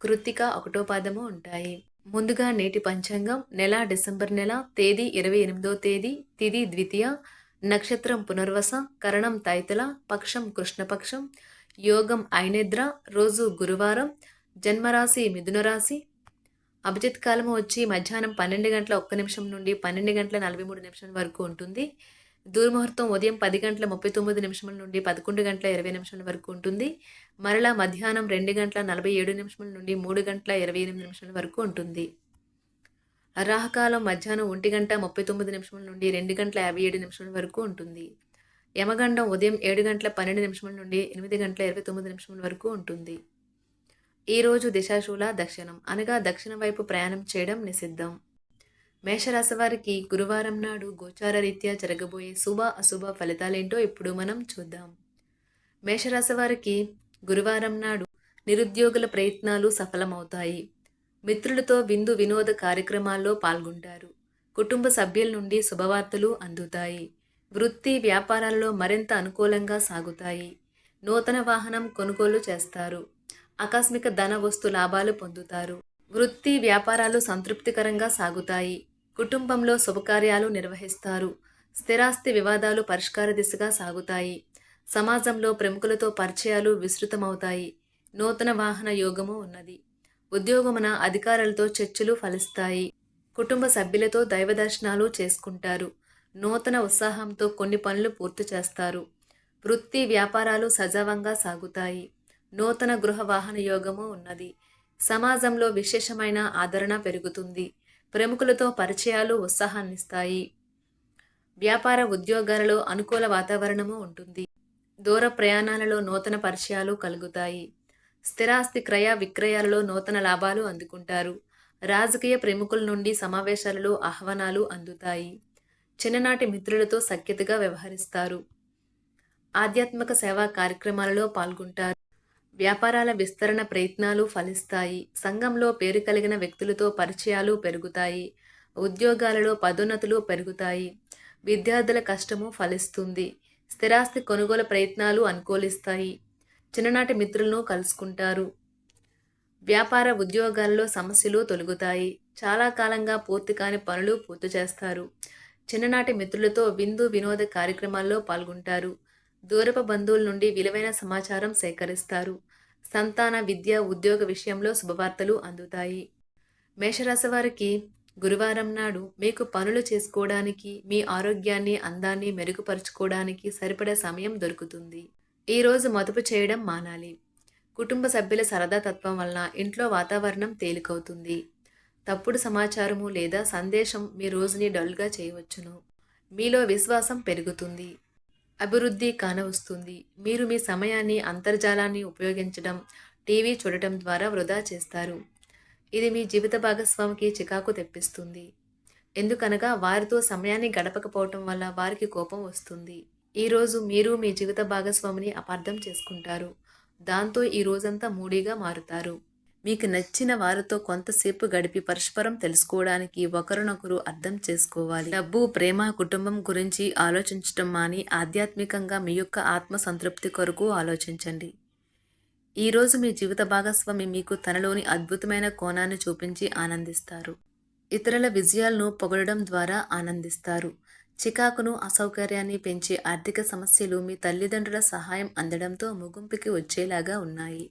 కృత్తిక ఒకటో పాదము ఉంటాయి. ముందుగా నేటి పంచాంగం నెల డిసెంబర్ నెల తేదీ ఇరవై ఎనిమిదో తేదీ తిది ద్వితీయ నక్షత్రం పునర్వస కరణం తైతల పక్షం కృష్ణపక్షం యోగం ఐనేద్ర రోజు గురువారం జన్మరాశి మిథునరాశి అభిజిత్ కాలము వచ్చి మధ్యాహ్నం పన్నెండు గంటల ఒక్క నిమిషం నుండి పన్నెండు గంటల నలభై మూడు నిమిషాల వరకు ఉంటుంది. దుర్ముహూర్తం ఉదయం పది గంటల ముప్పై తొమ్మిది నిమిషముల నుండి పదకొండు గంటల ఇరవై నిమిషాల వరకు ఉంటుంది. మరలా మధ్యాహ్నం రెండు గంటల నలభై ఏడు నిమిషముల నుండి మూడు గంటల ఇరవై ఎనిమిది నిమిషాల వరకు ఉంటుంది. రాహకాలం మధ్యాహ్నం ఒంటి గంట ముప్పై తొమ్మిది నిమిషముల నుండి రెండు గంటల యాభై ఏడు నిమిషాల వరకు ఉంటుంది. యమగండం ఉదయం ఏడు గంటల పన్నెండు నిమిషముల నుండి ఎనిమిది గంటల ఇరవై తొమ్మిది నిమిషముల వరకు ఉంటుంది. ఈరోజు దిశాశూల దక్షిణం అనగా దక్షిణ వైపు ప్రయాణం చేయడం నిషిద్ధం. మేషరాశి వారికి గురువారం నాడు గోచార రీత్యా జరగబోయే శుభ అశుభ ఫలితాలేంటో ఇప్పుడు మనం చూద్దాం. మేషరాశి వారికి గురువారం నాడు నిరుద్యోగుల ప్రయత్నాలు సఫలమవుతాయి. మిత్రులతో విందు వినోద కార్యక్రమాల్లో పాల్గొంటారు. కుటుంబ సభ్యుల నుండి శుభవార్తలు అందుతాయి. వృత్తి వ్యాపారాల్లో మరింత అనుకూలంగా సాగుతాయి. నూతన వాహనం కొనుగోలు చేస్తారు. ఆకస్మిక ధన వస్తు లాభాలు పొందుతారు. వృత్తి వ్యాపారాలు సంతృప్తికరంగా సాగుతాయి. కుటుంబంలో శుభకార్యాలు నిర్వహిస్తారు. స్థిరాస్తి వివాదాలు పరిష్కార దిశగా సాగుతాయి. సమాజంలో ప్రముఖులతో పరిచయాలు విస్తృతమవుతాయి. నూతన వాహన యోగము ఉన్నది. ఉద్యోగమున అధికారులతో చర్చలు ఫలిస్తాయి. కుటుంబ సభ్యులతో దైవ దర్శనాలు చేసుకుంటారు. నూతన ఉత్సాహంతో కొన్ని పనులు పూర్తి చేస్తారు. వృత్తి వ్యాపారాలు సజావంగా సాగుతాయి. నూతన గృహ వాహన యోగము ఉన్నది. సమాజంలో విశేషమైన ఆదరణ పెరుగుతుంది. ప్రముఖులతో పరిచయాలు ఉత్సాహాన్నిస్తాయి. వ్యాపార ఉద్యోగాలలో అనుకూల వాతావరణము ఉంటుంది. దూర ప్రయాణాలలో నూతన పరిచయాలు కలుగుతాయి. స్థిరాస్తి క్రయ విక్రయాలలో నూతన లాభాలు అందుకుంటారు. రాజకీయ ప్రముఖుల నుండి సమావేశాలలో ఆహ్వానాలు అందుతాయి. చిన్ననాటి మిత్రులతో సఖ్యతగా వ్యవహరిస్తారు. ఆధ్యాత్మిక సేవా కార్యక్రమాలలో పాల్గొంటారు. వ్యాపారాల విస్తరణ ప్రయత్నాలు ఫలిస్తాయి. సంఘంలో పేరు కలిగిన వ్యక్తులతో పరిచయాలు పెరుగుతాయి. ఉద్యోగాలలో పదోన్నతులు పెరుగుతాయి. విద్యార్థుల కష్టము ఫలిస్తుంది. స్థిరాస్తి కొనుగోలు ప్రయత్నాలు అనుకూలిస్తాయి. చిన్ననాటి మిత్రులను కలుసుకుంటారు. వ్యాపార ఉద్యోగాల్లో సమస్యలు తొలగుతాయి. చాలా కాలంగా పూర్తి కాని పనులు పూర్తి చేస్తారు. చిన్ననాటి మిత్రులతో విందు వినోద కార్యక్రమాల్లో పాల్గొంటారు. దూరపు బంధువుల నుండి విలువైన సమాచారం సేకరిస్తారు. సంతాన విద్య ఉద్యోగ విషయంలో శుభవార్తలు అందుతాయి. మేషరాశి వారికి గురువారం నాడు మీకు పనులు చేసుకోవడానికి మీ ఆరోగ్యాన్ని అందాన్ని మెరుగుపరుచుకోవడానికి సరిపడే సమయం దొరుకుతుంది. ఈరోజు మదుపు చేయడం మానాలి. కుటుంబ సభ్యుల సరదా తత్వం వలన ఇంట్లో వాతావరణం తేలికవుతుంది. తప్పుడు సమాచారము లేదా సందేశం మీ రోజుని డల్గా చేయవచ్చును. మీలో విశ్వాసం పెరుగుతుంది. అభివృద్ధి కానవస్తుంది. మీరు మీ సమయాన్ని అంతర్జాలాన్ని ఉపయోగించడం టీవీ చూడటం ద్వారా వృధా చేస్తారు. ఇది మీ జీవిత భాగస్వామికి చికాకు తెప్పిస్తుంది. ఎందుకనగా వారితో సమయాన్ని గడపకపోవటం వల్ల వారికి కోపం వస్తుంది. ఈరోజు మీరు మీ జీవిత భాగస్వామిని అపార్థం చేసుకుంటారు. దాంతో ఈ రోజంతా మూడీగా మారుతారు. మీకు నచ్చిన వారితో కొంతసేపు గడిపి పరస్పరం తెలుసుకోవడానికి ఒకరినొకరు అర్థం చేసుకోవాలి. డబ్బు ప్రేమ కుటుంబం గురించి ఆలోచించటం మాని ఆధ్యాత్మికంగా మీ యొక్క ఆత్మ సంతృప్తి కొరకు ఆలోచించండి. ఈరోజు మీ జీవిత భాగస్వామి మీకు తనలోని అద్భుతమైన కోణాన్ని చూపించి ఆనందిస్తారు. ఇతరుల విజయాలను పొగడడం ద్వారా ఆనందిస్తారు. చికాకును అసౌకర్యాన్ని పెంచే ఆర్థిక సమస్యలు మీ తల్లిదండ్రుల సహాయం అందడంతో ముగింపుకి వచ్చేలాగా ఉన్నాయి.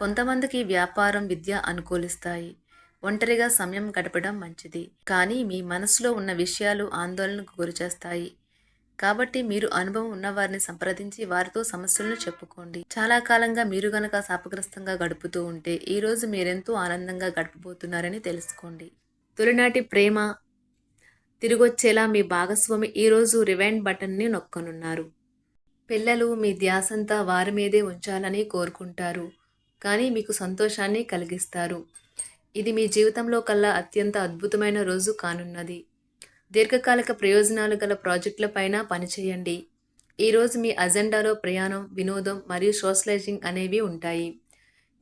కొంతమందికి వ్యాపారం విద్య అనుకూలిస్తాయి. ఒంటరిగా సమయం గడపడం మంచిది. కానీ మీ మనసులో ఉన్న విషయాలు ఆందోళనకు గురిచేస్తాయి. కాబట్టి మీరు అనుభవం ఉన్నవారిని సంప్రదించి వారితో సమస్యలను చెప్పుకోండి. చాలా కాలంగా మీరు గనక శాపగ్రస్తంగా గడుపుతూ ఉంటే ఈరోజు మీరెంతో ఆనందంగా గడపబోతున్నారని తెలుసుకోండి. తొలినాటి ప్రేమ తిరిగొచ్చేలా మీ భాగస్వామి ఈరోజు రివైండ్ బటన్ని నొక్కనున్నారు. పిల్లలు మీ ధ్యాసంతా వారి మీదే ఉంచాలని కోరుకుంటారు. కానీ మీకు సంతోషాన్ని కలిగిస్తారు. ఇది మీ జీవితంలో కల్లా అత్యంత అద్భుతమైన రోజు కానున్నది. దీర్ఘకాలిక ప్రయోజనాలు గల ప్రాజెక్టులపైన పనిచేయండి. ఈరోజు మీ అజెండాలో ప్రయాణం వినోదం మరియు సోషలైజింగ్ అనేవి ఉంటాయి.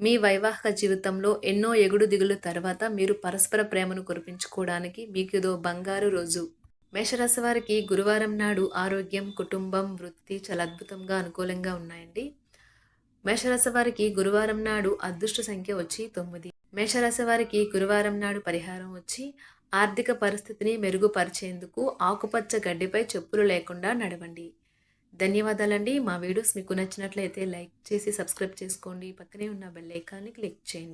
మీ వైవాహిక జీవితంలో ఎన్నో ఎగుడు దిగులు తర్వాత మీరు పరస్పర ప్రేమను కురిపించుకోవడానికి మీకు ఇదో బంగారు రోజు. మేషరాశి వారికి గురువారం నాడు ఆరోగ్యం కుటుంబం వృత్తి చాలా అద్భుతంగా అనుకూలంగా ఉన్నాయండి. మేషరాశి వారికి గురువారం నాడు అదృష్ట సంఖ్య వచ్చి తొమ్మిది. మేషరాశి వారికి గురువారం నాడు పరిహారం వచ్చి ఆర్థిక పరిస్థితిని మెరుగుపరిచేందుకు ఆకుపచ్చ గడ్డిపై చెప్పులు లేకుండా నడవండి. ధన్యవాదాలండి. మా వీడియోస్ మీకు నచ్చినట్లయితే లైక్ చేసి సబ్స్క్రైబ్ చేసుకోండి. పక్కనే ఉన్న బెల్ ఐకాన్ని క్లిక్ చేయండి.